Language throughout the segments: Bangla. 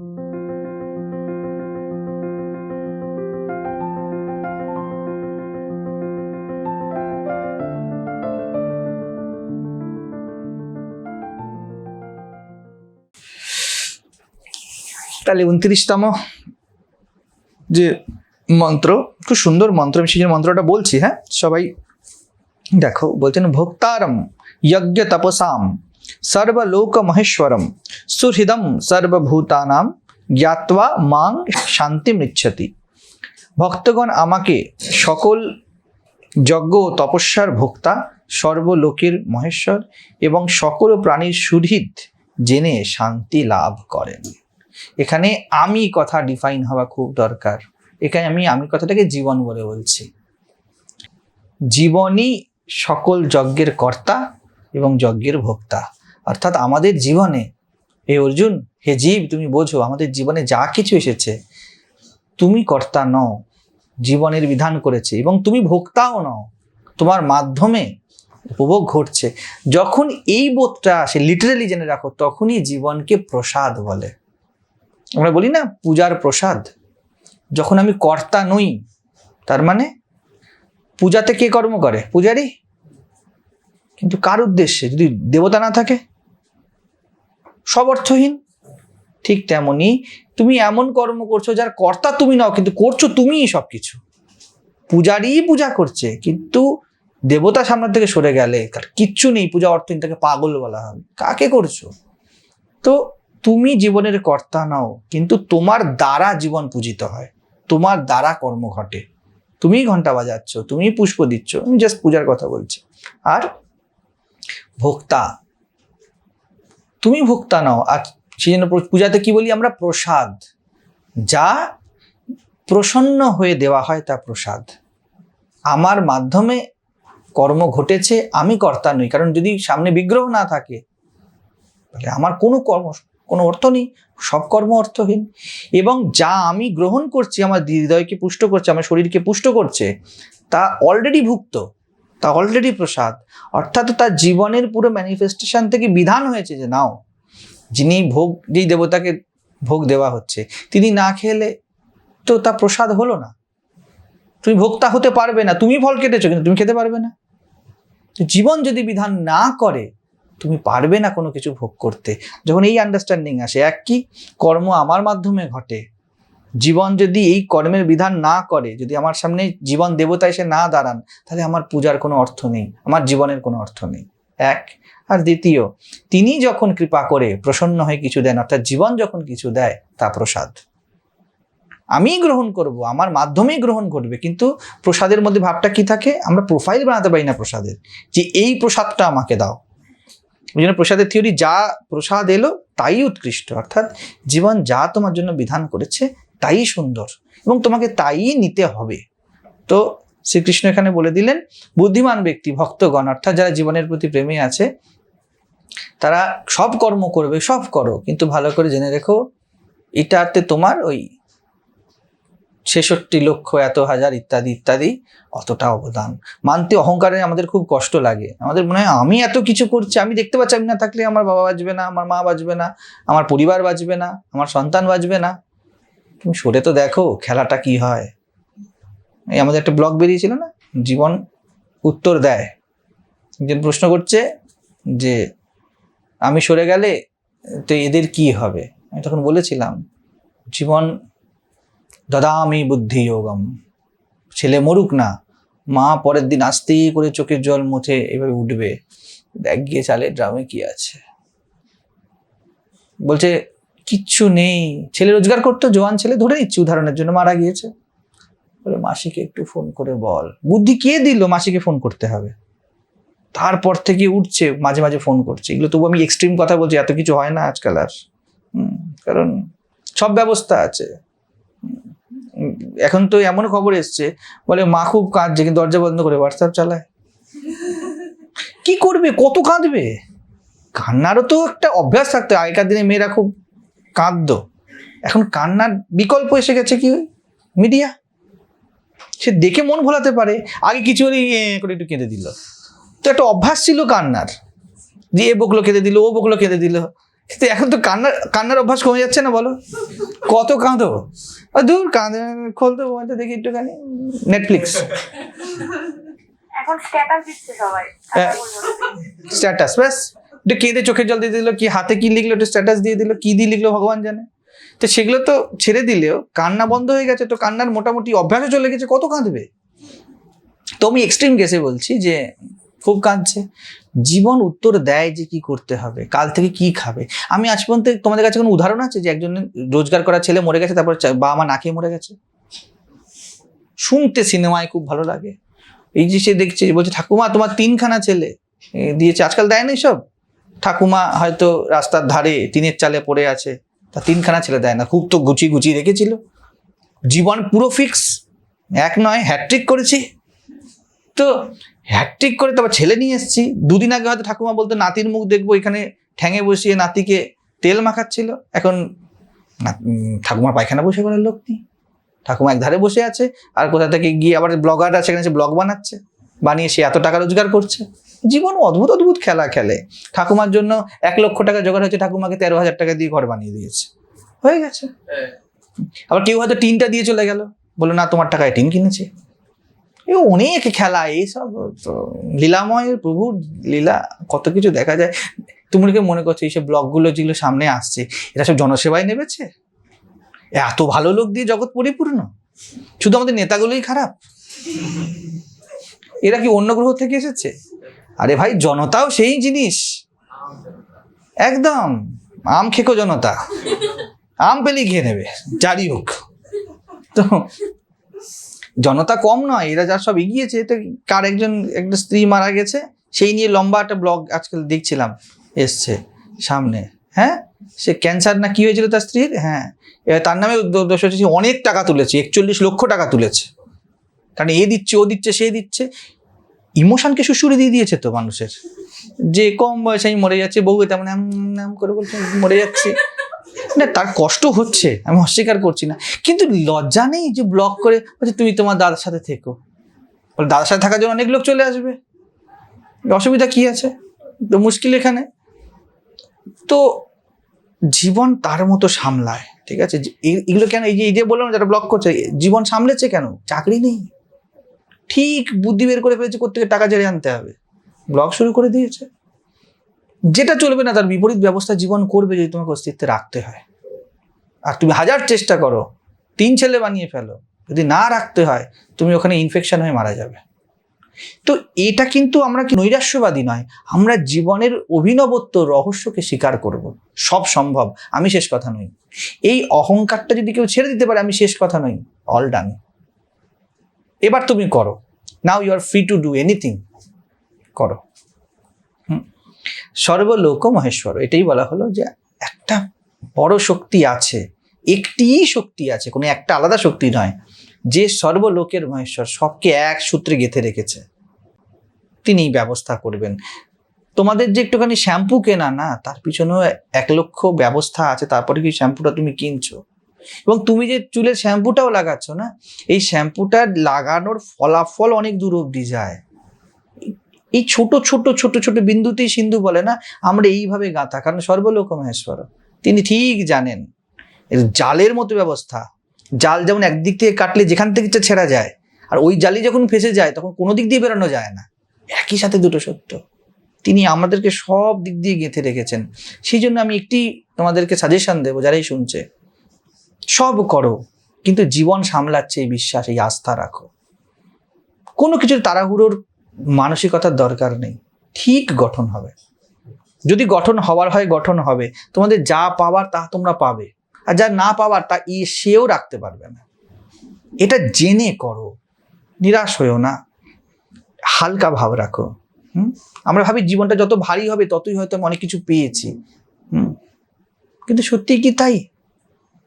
তাহলে উনত্রিশতম যে মন্ত্র, খুব সুন্দর মন্ত্র, আমি সেই মন্ত্রটা বলছি হ্যাঁ? সবাই দেখো, বলছেন, ভোক্তারম, যজ্ঞ তপসাম। সর্বলোক মহেশ্বরম সুহৃদম সর্বভূতানাম জ্ঞাত্বা মাং শান্তি মৃচ্ছতি ভক্তগণ আমাকে সকল যজ্ঞ ও তপস্যার ভোক্তা, সর্বলোকের মহেশ্বর এবং সকল প্রাণীর সুহৃদ জেনে শান্তি লাভ করেন। এখানে আমি কথা ডিফাইন হওয়া খুব দরকার। এখানে আমি আমি কথাটাকে জীবন বলে বলছি। জীবনই সকল যজ্ঞের কর্তা এবং যজ্ঞের ভোক্তা। অর্থাৎ আমাদের জীবনে, হে অর্জুন, হে জীব, তুমি বোঝো, আমাদের জীবনে যা কিছু এসেছে, তুমি কর্তা নও, জীবনের বিধান করেছে এবং তুমি ভোক্তাও নও। তোমার মাধ্যমে উপভোগ ঘটছে। যখন এই বোধটা আসে লিটারালি জেনে রাখো, তখনই জীবনকে প্রসাদ বলে। আমরা বলি না পূজার প্রসাদ। যখন আমি কর্তা নই, তার মানে পূজাতে কে কর্ম করে? পূজারি কিন্তু কার উদ্দেশ্যে? যদি দেবতা না থাকে? সব অর্থহীন। ঠিক তেমনি তুমি এমন কর্ম করছ যার কর্তা তুমি নাও, কিন্তু করছ তুমিই সব কিছু পূজারই পূজা করছে, কিন্তু দেবতা সামনে থেকে সরে গেলে তার কিচ্ছু নেই, পূজা অর্থহীন তাকে পাগল বলা হবে কাকে করছ? তো তুমি জীবনের কর্তা নাও, কিন্তু তোমার দ্বারা জীবন পূজিত হয়। তোমার দ্বারা কর্ম ঘটে। তুমিই ঘণ্টা বাজাচ্ছ, তুমিই পুষ্প দিচ্ছ জাস্ট পূজার কথা বলছি। আর ভোক্তা তুমি ভোক্তা নাও। আর সেই জন্য পূজাতে কি বলি আমরা? প্রসাদ। যা প্রসন্ন হয়ে দেওয়া হয় তা প্রসাদ। আমার মাধ্যমে কর্ম ঘটেছে, আমি কর্তা নই। কারণ যদি সামনে বিগ্রহ না থাকে, তাহলে আমার কোনো কর্ম, কোনো অর্থ নেই। সব কর্ম অর্থহীন। এবং যা আমি গ্রহণ করছি, আমার হৃদয়কে পুষ্ট করছে, আমার শরীরকে পুষ্ট করছে, তা অলরেডি ভুক্ত। তা অলরেডি প্রসাদ। অর্থাৎ তার জীবনের পুরো ম্যানিফেস্টেশন থেকে বিধান হয়েছে যে, নাও, যিনি ভোগ, যেই দেবতাকে ভোগ দেওয়া হচ্ছে, তিনি না খেলে তো তা প্রসাদ হলো না। তুমি ভোক্তা হতে পারবে না, তুমি ফল কেটেছো, কিন্তু তুমি খেতে পারবে না। জীবন যদি বিধান না করে, তুমি পারবে না কোনো কিছু ভোগ করতে। যখন এই আন্ডারস্ট্যান্ডিং আসে, এক কি? কর্ম আমার মাধ্যমে ঘটে জীবন যদি এই কর্মের বিধান না করে, যদি আমার সামনে জীবন দেবতা এসে না দাঁড়ান, তাহলে আমার পূজার কোনো অর্থ নেই, আমার জীবনের কোনো অর্থ নেই। এক। আর দ্বিতীয়, তিনি যখন কৃপা করে প্রসন্ন হয়ে কিছু দেন, অর্থাৎ জীবন যখন কিছু দেয়, তা প্রসাদ। আমি গ্রহণ করব, আমার মাধ্যমেই গ্রহণ করবে কিন্তু প্রসাদের মধ্যে ভাবটা কি থাকে? আমরা প্রোফাইল বানাতে পারি না প্রসাদের, যে এই প্রসাদটা আমাকে দাও। ওই জন্য প্রসাদের থিওরি যা প্রসাদ এলো, তাই উৎকৃষ্ট, অর্থাৎ জীবন যা তোমার জন্য বিধান করেছে তাই সুন্দর এবং তোমাকে তাই নিতে হবে। তো শ্রীকৃষ্ণ এখানে বলে দিলেন, বুদ্ধিমান ব্যক্তি, ভক্তগণ, অর্থাৎ যারা জীবনের প্রতি প্রেমে আছে, তারা সব কর্ম করবে, সব করো, কিন্তু ভালো করে জেনে রেখো, এটাতে তোমার ওই ছেষট্টি লক্ষ এত হাজার ইত্যাদি ইত্যাদি অতটা অবদান। মানতে অহংকারে আমাদের খুব কষ্ট লাগে। আমাদের মনে হয়, আমি এত কিছু করছি, আমি দেখতে পাচ্ছি, আমি না থাকলে আমার বাবা বাঁচবে না, আমার মা বাঁচবে না, আমার পরিবার বাঁচবে না, আমার সন্তান বাঁচবে না। তুমি সরে তো দেখো খেলাটা কি হয়। এই আমাদের একটা ব্লগ বেরিয়েছিল না? জীবন উত্তর দেয়। একজন প্রশ্ন করছে যে, আমি সরে গেলে তো এদের কি হবে? আমি তখন বলেছিলাম, জীবন দদামি বুদ্ধি যোগম ছেলে মরুক না, মা পরের দিন আসতেই করে চোখের জল মুছে এভাবে উঠবে। দেখ গিয়ে চালে ড্রামে কি আছে। বলছে কিচ্ছু নেই। ছেলে রোজগার করতো, জোয়ান ছেলে ধরে নিচ্ছি উদাহরণের জন্য, মারা গিয়েছে। বলে, মাসিকে একটু ফোন করে বল। বুদ্ধি কে দিল? মাসিকে ফোন করতে হবে। তারপর থেকে উঠছে, মাঝে মাঝে ফোন করছে। এগুলো তবু আমি এক্সট্রিম কথা বলছি, এত কিছু হয় না আজকাল আর। কারণ সব ব্যবস্থা আছে। এখন তো এমন খবর এসছে, বলে, মা খুব কাঁদছে, কিন্তু দরজা বন্ধ করে হোয়াটসঅ্যাপ চালায়। কি করবে? কত কাঁদবে? কান্নারও তো একটা অভ্যাস থাকতে আগেকার দিনে মেয়েরা খুব কাঁদতো। এখন কান্নার বিকল্প এসে গেছে কি? মিডিয়া। সে দেখে মন ভোলাতে পারে। আগে কিছু হলে করে একটু কেঁদে দিল। তো একটা অভ্যাস ছিল কান্নার। যে এ বকলো কেঁদে দিল ও বকলো কেঁদে দিল। কিন্তু এখন তো কান্নার কান্নার অভ্যাস কমে যাচ্ছে না বলো। কত কাঁদো দূর কাঁদে খোলতো মোবাইলটা দেখি একটুখানি। নেটফ্লিক্স এখন স্ট্যাটাস দিচ্ছে সবাই। স্ট্যাটাস ব্যাস। কেঁদে চোখের জল দিয়ে দিল, কি হাতে কি লিখলো, একটু স্ট্যাটাস দিয়ে দিল, কি দিয়ে লিখলো ভগবান জানে। তো সেগুলো তো ছেড়ে দিলেও কান্না বন্ধ হয়ে গেছে, তো কান্নার মোটামুটি অভ্যাসও চলে গেছে, কত কাঁদবে? তো আমি এক্সট্রিম কেসে বলছি যে খুব কাঁদছে। জীবন উত্তর দেয় যে কি করতে হবে, কাল থেকে কি খাবে। আমি আজ পর্যন্ত তোমাদের কাছে কোনো উদাহরণ আছে যে একজন রোজগার করা ছেলে মরে গেছে, তারপর বাবা মা না খেয়ে মরে গেছে? শুনতে সিনেমায় খুব ভালো লাগে। এই যে সে দেখছে, বলছে, ঠাকুমা, তোমার তিনখানা ছেলে দিয়েছে। আজকাল দেয় না সব ঠাকুমা হয়তো রাস্তার ধারে টিনের চালে পড়ে আছে, তা তিনখানা ছেলে দেয় না, খুব তো গুছিয়ে গুছিয়ে রেখেছিল। জীবন পুরো ফিক্স এক নয় হ্যাট্রিক করেছি। তো হ্যাট্রিক করে তারপর ছেলে নিয়ে এসেছি। দুদিন আগে হয়তো ঠাকুমা বলতো, নাতির মুখ দেখব, এখানে ঠ্যাঙে বসিয়ে নাতিকে তেল মাখাচ্ছিল। এখন ঠাকুমার পায়খানা বসে করার লোক নেই। ঠাকুমা এক ধারে বসে আছে, আর কোথা থেকে গিয়ে আবার ব্লগার আছে, সেখানে সে ব্লগ বানাচ্ছে, বানিয়ে সে এত টাকা রোজগার করছে। জীবন অদ্ভুত অদ্ভুত খেলা খেলে। ঠাকুমার জন্য এক লক্ষ টাকা জোগাড় হয়েছে ঠাকুমাকে তেরো হাজার টাকা দিয়ে ঘর বানিয়ে দিয়েছে। হয়ে গেছে। আবার কেউ হয়তো টিনটা দিয়ে চলে গেল। বলল না তোমার টাকায় টিন কিনেছি। এ অনেক খেলা এইসব তো লীলাময় প্রভুর লীলা কত কিছু দেখা যায়। তুমি কি মনে করছ এইসব ব্লগগুলো যেগুলো সামনে আসছে এরা সব জনসেবায় নেমেছে? এত ভালো লোক দিয়ে জগৎ পরিপূর্ণ? শুধু আমাদের নেতাগুলোই খারাপ? এরা কি অন্য গ্রহ থেকে এসেছে? আরে ভাই, জনতাও সেই জিনিস। একদম। আম খেকো জনতা। আম পেলেই খেয়ে নেবে, যারই হোক। তো, জনতা কম নয়, এরা যা সব এগিয়েছে এটা কার একজন, একটা স্ত্রী মারা গেছে, সেই নিয়ে লম্বা একটা ব্লগ আজকাল দেখছিলাম, এসছে সামনে। হ্যাঁ? সে ক্যান্সার না কি হয়েছিল তার স্ত্রীর? হ্যাঁ। এবার তার নামে অনেক টাকা তুলেছে, একচল্লিশ লক্ষ টাকা তুলেছে। কারণ এ দিচ্ছে, ও দিচ্ছে, সে দিচ্ছে। ইমোশনকে সুশুরি দিয়ে দিয়েছে তো মানুষের। যে কম বয়সে আমি মরে যাচ্ছে, বউ তেমন এম এম করে বলছে, মরে যাচ্ছে। না, তার কষ্ট হচ্ছে, আমি অস্বীকার করছি না। কিন্তু লজ্জা নেই যে ব্লক করে, বলছে, তুমি তোমার দাদার সাথে থেকো। দাদার সাথে থাকার জন্য অনেক লোক চলে আসবে। অসুবিধা কি আছে? তো মুশকিল এখানে। তো জীবন তার মতো সামলায়, ঠিক আছে? এগুলো কেন, এই যে এই যে বললাম যারা ব্লক করছে, জীবন সামলেছে কেন? চাকরি নেই। ঠিক বুদ্ধি বের করে ফেলেছে কোথেকে টাকা জেরে আনতে হবে। ব্লগ শুরু করে দিয়েছে। যেটা চলবে না, তার বিপরীত ব্যবস্থা জীবন করবে যদি তোমাকে অস্তিত্বে রাখতে হয়। আর তুমি হাজার চেষ্টা করো, তিন ছেলে বানিয়ে ফেলো। যদি না রাখতে হয়, তুমি ওখানে ইনফেকশন হয়ে মারা যাবে। তো এটা কিন্তু আমরা কি নৈরাশ্যবাদী নয়, আমরা জীবনের অভিনবত্ব রহস্যকে স্বীকার করব। সব সম্ভব, আমি শেষ কথা নই। এই অহংকারটা যদি কেউ ছেড়ে দিতে পারে, আমি শেষ কথা নই। অল ডান এবার তুমি করো। Now you are free to do anything করো। সর্বলোক মহেশ্বর এটাই বলা হলো যে একটা বড় শক্তি আছে, একটিই শক্তি আছে, কোনো একটা আলাদা শক্তি নয়, যে সর্বলোকের মহেশ্বর সবকে এক সূত্রে গেঁথে রেখেছে। তিনি ব্যবস্থা করবেন। তোমাদের যে একটুখানি শ্যাম্পু কেনা, না, তার পিছনেও এক লক্ষ ব্যবস্থা আছে, তারপরে কি শ্যাম্পুটা তুমি কিনছো? এবং তুমি যে চুলের শ্যাম্পুটাও লাগাচ্ছ না, এই শ্যাম্পুটা লাগানোর ফলাফল অনেক দূর অবধি যায়। এই ছোট ছোট ছোট ছোট বিন্দুতেই সিন্ধু বলে না, আমরা এইভাবে গাঁথা। কারণ সর্বলোক মহেশ্বর, তিনি ঠিক জানেন, এর জালের মতো ব্যবস্থা। জাল যেমন একদিক থেকে কাটলে যেখান থেকে ছেঁড়া যায়, আর ওই জালি যখন ফেসে যায়, তখন কোনো দিক দিয়ে বেরোনো যায় না। একই সাথে দুটো সত্য, তিনি আমাদেরকে সব দিক দিয়ে গেঁথে রেখেছেন। সেই জন্য আমি একটি তোমাদেরকে সাজেশন দেবো, যারাই শুনছে। সব করো, কিন্তু জীবন সামলাচ্ছে এই বিশ্বাস, এই আস্থা রাখো। কোনো কিছুর তাড়াহুড়োর মানসিকতার দরকার নেই, ঠিক গঠন হবে। যদি গঠন হওয়ার হয়, গঠন হবে। তোমাদের যা পাওয়ার, তা তোমরা পাবে। আর যা না পাওয়ার, তা ই সেও রাখতে পারবে না। এটা জেনে করো, নিরাশ হয়েও না। হালকা ভাব রাখো, হুম? আমরা ভাবি জীবনটা যত ভারী হবে, ততই হয়তো আমি অনেক কিছু পেয়েছি, হুম? কিন্তু সত্যি কি তাই?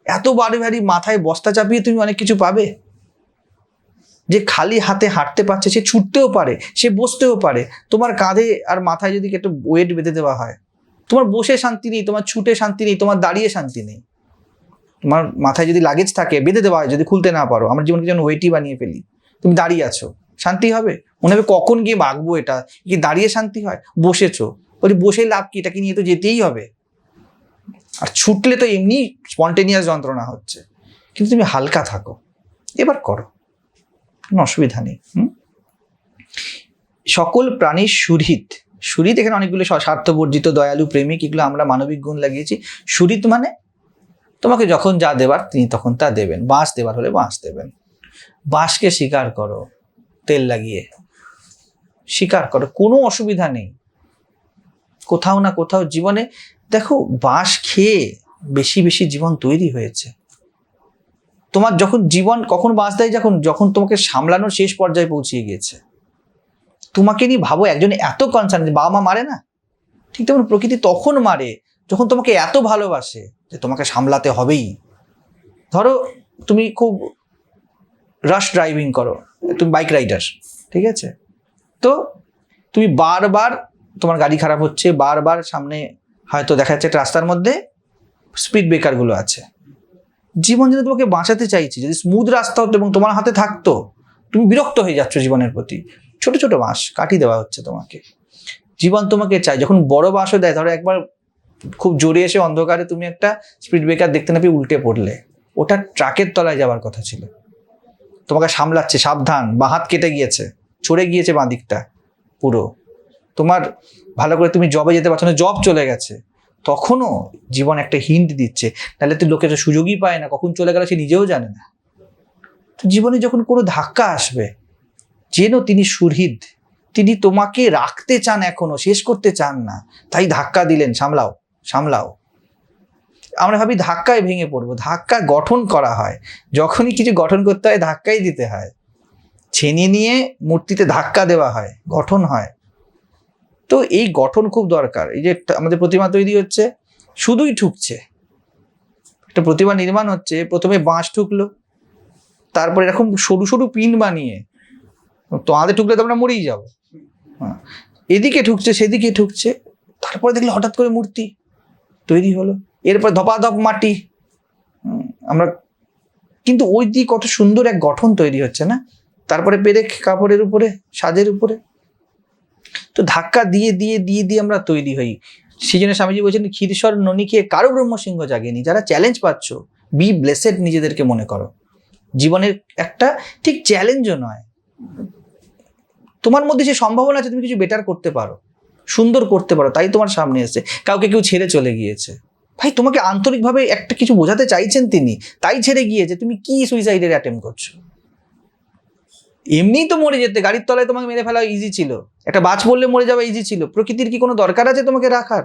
এত বাড়ি ভারী মাথায় বস্তা চাপিয়ে তুমি অনেক কিছু পাবে? যে খালি হাতে হাঁটতে পারছে, সে ছুটতেও পারে, সে বসতেও পারে। তোমার কাঁধে আর মাথায় যদি একটু ওয়েট বেঁধে দেওয়া হয়, তোমার বসে শান্তি নেই, তোমার ছুটে শান্তি নেই, তোমার দাঁড়িয়ে শান্তি নেই। তোমার মাথায় যদি লাগেজ থাকে, বেঁধে দেওয়া হয়, যদি খুলতে না পারো, আমার জীবনকে যেন ওয়েটই বানিয়ে ফেলি, তুমি দাঁড়িয়ে আছো, শান্তি হবে? মনে হবে কখন গিয়ে বাগবো এটা? কি দাঁড়িয়ে শান্তি হয়? বসেছো। বলি, বসে লাভ কি? এটাকে নিয়ে তো যেতেই হবে? আর ছুটলে তো এমনি স্পন্টেনিয়াস যন্ত্রণা হচ্ছে। কিন্তু তুমি হালকা থাকো। এবার করো। কোনো অসুবিধা নেই? সকল প্রাণীর সুহৃদ। সুহৃদ এখানে অনেকগুলো স্বার্থবর্জিত, দয়ালু, প্রেমিক, এগুলো আমরা মানবিক গুণ লাগিয়েছি। সুহৃদ মানে তোমাকে যখন যা দেবার তিনি তখন তা দেবেন। বাঁশ দেবার হলে বাঁশ দেবেন। বাঁশকে স্বীকার করো, তেল লাগিয়ে। স্বীকার করো। কোনো অসুবিধা নেই। কোথাও না কোথাও জীবনে দেখো, বাঁশ খেয়ে বেশি বেশি জীবন তৈরি হয়েছে। তোমার যখন জীবন কখন বাঁশ দেয় যখন? যখন তোমাকে সামলানোর শেষ পর্যায়ে পৌঁছিয়ে গিয়েছে। তোমাকে নিয়ে ভাবো, একজন এত কনসার্ন বাবা মা মারে না? ঠিক তেমন প্রকৃতি তখন মারে, যখন তোমাকে এত ভালোবাসে, যে তোমাকে সামলাতে হবেই। ধরো, তুমি খুব রাশ ড্রাইভিং করো, তুমি বাইক রাইডার ঠিক আছে? তো, তুমি বারবার তোমার গাড়ি খারাপ হচ্ছে, বারবার সামনে হয়তো দেখা যাচ্ছে রাস্তার মধ্যে স্পিড ব্রেকারগুলো আছে। জীবন যদি তোমাকে বাঁচাতে চাইছি, যদি স্মুথ রাস্তা হতো এবং তোমার হাতে থাকতো, তুমি বিরক্ত হয়ে যাচ্ছ জীবনের প্রতি। ছোট ছোট বাঁশ কাটি দেওয়া হচ্ছে তোমাকে। জীবন তোমাকে চাই যখন বড় বাঁশও দেয়, ধরো একবার খুব জোরে এসে অন্ধকারে তুমি একটা স্পিড ব্রেকার দেখতে না পেয়ে উল্টে পড়লে। ওটা ট্রাকের তলায় যাওয়ার কথা ছিল। তোমাকে সামলাচ্ছে, সাবধান, বা হাত কেটে গিয়েছে, ছড়ে গিয়েছে বাঁ দিকটা পুরো। তোমার ভালো করে তুমি জবে যেতে পারছ না জব চলে গেছে। তখনও জীবন একটা হিন্ট দিচ্ছে। তাহলে তো লোকের সুযোগই পায় না, কখন চলে গেল সে নিজেও জানে না। তো জীবনে যখন কোনো ধাক্কা আসবে, যেন তিনি সুহৃদ, তিনি তোমাকে রাখতে চান এখনও, শেষ করতে চান না, তাই ধাক্কা দিলেন, সামলাও সামলাও। আমরা ভাবি ধাক্কায় ভেঙে পড়ব, ধাক্কা গঠন করা হয়। যখনই কিছু গঠন করতে হয়, ধাক্কাই দিতে হয়। ছেনি নিয়ে মূর্তিতে ধাক্কা দেওয়া হয়, গঠন হয়। তো এই গঠন খুব দরকার। এই যে আমাদের প্রতিমা তৈরি হচ্ছে, শুধুই ঠুকছে। একটা প্রতিমা নির্মাণ হচ্ছে, প্রথমে বাঁশ ঠুকলো, তারপর এরকম সরু সরু পিন বানিয়ে তোমাদের ঠুকলে তো আমরা মরেই যাব। হ্যাঁ। এদিকে ঠুকছে, সেদিকে ঠুকছে, তারপরে দেখলে হঠাৎ করে মূর্তি তৈরি হলো। এরপর ধপাধপ মাটি। আমরা, কিন্তু ওই দিক কত সুন্দর এক গঠন তৈরি হচ্ছে না? তারপরে পেরেক কাপড়ের উপরে, সাজের উপরে। তো ধাক্কা দিয়ে দিয়ে দিয়ে দিয়ে আমরা তৈরি হই। সেই জন্য স্বামীজি বলছেন ক্ষীরস্বর ননীকে কারও ব্রহ্মসিংহ জাগেনি। যারা চ্যালেঞ্জ পাচ্ছ বি ব্লেসেড নিজেদেরকে মনে করো। জীবনের একটা ঠিক চ্যালেঞ্জও নয়। তোমার মধ্যে যে সম্ভাবনা আছে, তুমি কিছু বেটার করতে পারো। সুন্দর করতে পারো, তাই তোমার সামনে এসে কাউকে কেউ ছেড়ে চলে গিয়েছে। ভাই, তোমাকে আন্তরিকভাবে একটা কিছু বোঝাতে চাইছেন তিনি। তাই ছেড়ে গিয়েছে। তুমি কি সুইসাইডের অ্যাটেম্প করছ? এমনিই তো মরে যেতে, গাড়ির তলায় তোমাকে মেরে ফেলা ইজি ছিল। একটা বাজ পড়লে মরে যাওয়া ইজি ছিল। প্রকৃতির কি কোনো দরকার আছে তোমাকে রাখার?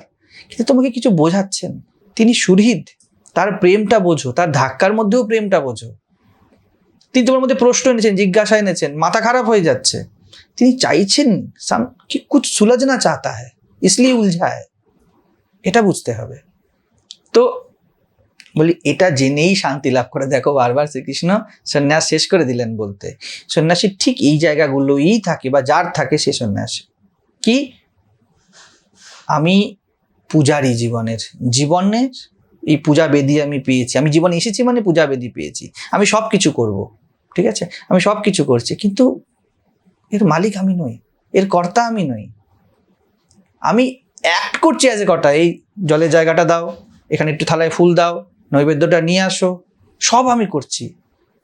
কিন্তু তোমাকে কিছু বোঝাচ্ছেন। তিনি সুরহিদ তার প্রেমটা বোঝো, তার ধাক্কার মধ্যেও প্রেমটা বোঝো। তিনি তোমার মধ্যে প্রশ্ন এনেছেন, জিজ্ঞাসা এনেছেন, মাথা খারাপ হয়ে যাচ্ছে। তিনি চাইছেন কি কুছ সুলজনা চাহতা হ্যাঁ ইসলি উলঝা হ্যাঁ এটা বুঝতে হবে। তো বলি, এটা জেনেই শান্তি লাভ করে। দেখো বারবার শ্রীকৃষ্ণ সন্ন্যাস শেষ করে দিলেন বলতে। সন্ন্যাসীর ঠিক এই জায়গাগুলোই থাকে বা যার থাকে সে সন্ন্যাসী। কি? আমি পূজারই জীবনের জীবনের এই পূজা বেদি আমি পেয়েছি। আমি জীবনে এসেছি মানে পূজা বেদি পেয়েছি। আমি সব কিছু করব, ঠিক আছে? আমি সব কিছু করছি, কিন্তু এর মালিক আমি নই, এর কর্তা আমি নই। আমি অ্যাক্ট করছি অ্যাজ এ কর্তা। এই জলের জায়গাটা দাও, এখানে একটু থালায় ফুল দাও নৈবেদ্যটা নিয়ে আসো, সব আমি করছি।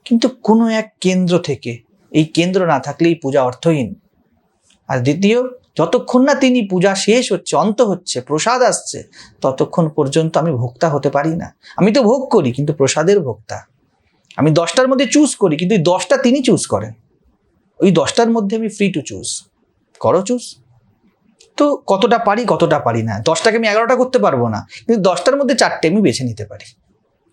কিন্তু কোনো এক কেন্দ্র থেকে, এই কেন্দ্র না থাকলে এই পূজা অর্থহীন। আর দ্বিতীয়, যতক্ষণ না তিনি পূজা শেষ হচ্ছে, অন্ত হচ্ছে, প্রসাদ আসছে, ততক্ষণ পর্যন্ত আমি ভোক্তা হতে পারি না। আমি তো ভোগ করি, কিন্তু প্রসাদের ভোক্তা। আমি দশটার মধ্যে চুজ করি, কিন্তু দশটা তিনি চুজ করেন। ওই দশটার মধ্যে আমি ফ্রি টু চুজ করো চুজ তো কতটা পারি কতটা পারি না। দশটাকে আমি এগারোটা করতে পারব না। কিন্তু দশটার মধ্যে চারটে আমি বেছে নিতে পারি।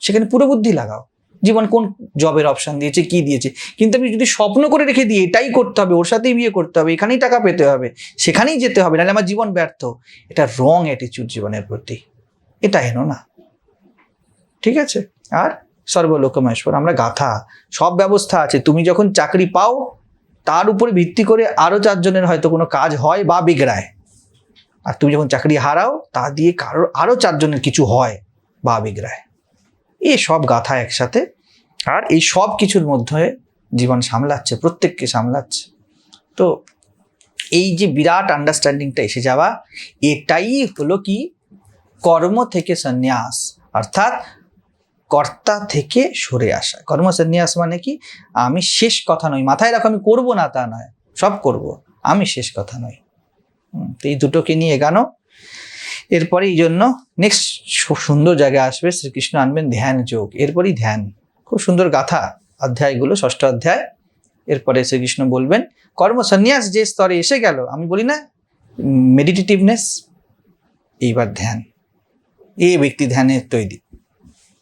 সেখানে পুরো বুদ্ধি লাগাও। জীবন কোন জবের অপশন দিয়েছে, কি দিয়েছে? কিন্তু আমি যদি স্বপ্ন করে রেখে দিই এটাই করতে হবে, ওর সাথেই বিয়ে করতে হবে, এখানেই টাকা পেতে হবে, সেখানেই যেতে হবে, নাহলে আমার জীবন ব্যর্থ। এটা রং অ্যাটিচিউড জীবনের প্রতি। এটা এনো না। ঠিক আছে? আর সর্বলোকমেশ্বর, আমরা গাথা। সব ব্যবস্থা আছে। তুমি যখন চাকরি পাও, তার উপরে ভিত্তি করে আরও চারজনের হয়তো কোনো কাজ হয় বা বিগড়ায়। আর তুমি যখন চাকরি হারাও, তা দিয়ে কারোর আরও চারজনের কিছু হয় বা বিগড়ায়। এই সব গাথা একসাথে আর এই সব কিছুর মধ্যে জীবন সামলাচ্ছে, প্রত্যেককে সামলাচ্ছে। তো এই যে বিরাট আন্ডারস্ট্যান্ডিংটা এসে যাওয়া, এটাই হলো কি? কর্ম থেকে সন্ন্যাস, অর্থাৎ কর্তা থেকে সরে আসা। কর্ম সন্ন্যাস মানে কি? আমি শেষ কথা নই। মাথায় রাখো, আমি করব না তা নয়। সব করব। আমি শেষ কথা নই। তো এই দুটোকে নিয়ে এগানো এরপরে এই জন্য নেক্সট সুন্দর জায়গায় আসবে শ্রীকৃষ্ণ আনবেন ধ্যান যোগ। এরপরই ধ্যান। খুব সুন্দর গাথা অধ্যায়গুলো, ষষ্ঠ অধ্যায়। এরপরে শ্রীকৃষ্ণ বলবেন কর্মসন্ন্যাস যে স্তরে এসে গেল, আমি বলি না মেডিটেটিভনেস এইবার ধ্যান। এ ব্যক্তি ধ্যানের তৈরি।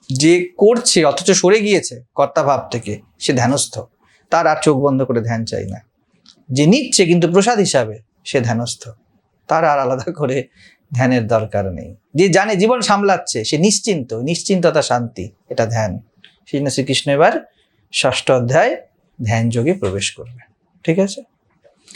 যে করছে, অথচ সরে গিয়েছে, কর্তা ভাব থেকে, সে ধ্যানস্থ। তার আর চোখ বন্ধ করে ধ্যান চাই না। যে নিচ্ছে কিন্তু প্রসাদ হিসাবে, সে ধ্যানস্থ। তার আর আলাদা করে ধ্যানের দরকার নেই। যে জানে জীবন সামলাচ্ছে, সে নিশ্চিন্ত, নিশ্চিন্ততা, শান্তি, এটা ধ্যান। সেই জন্য শ্রীকৃষ্ণ এবার ষষ্ঠ অধ্যায় ধ্যান যোগে প্রবেশ করবে ঠিক আছে?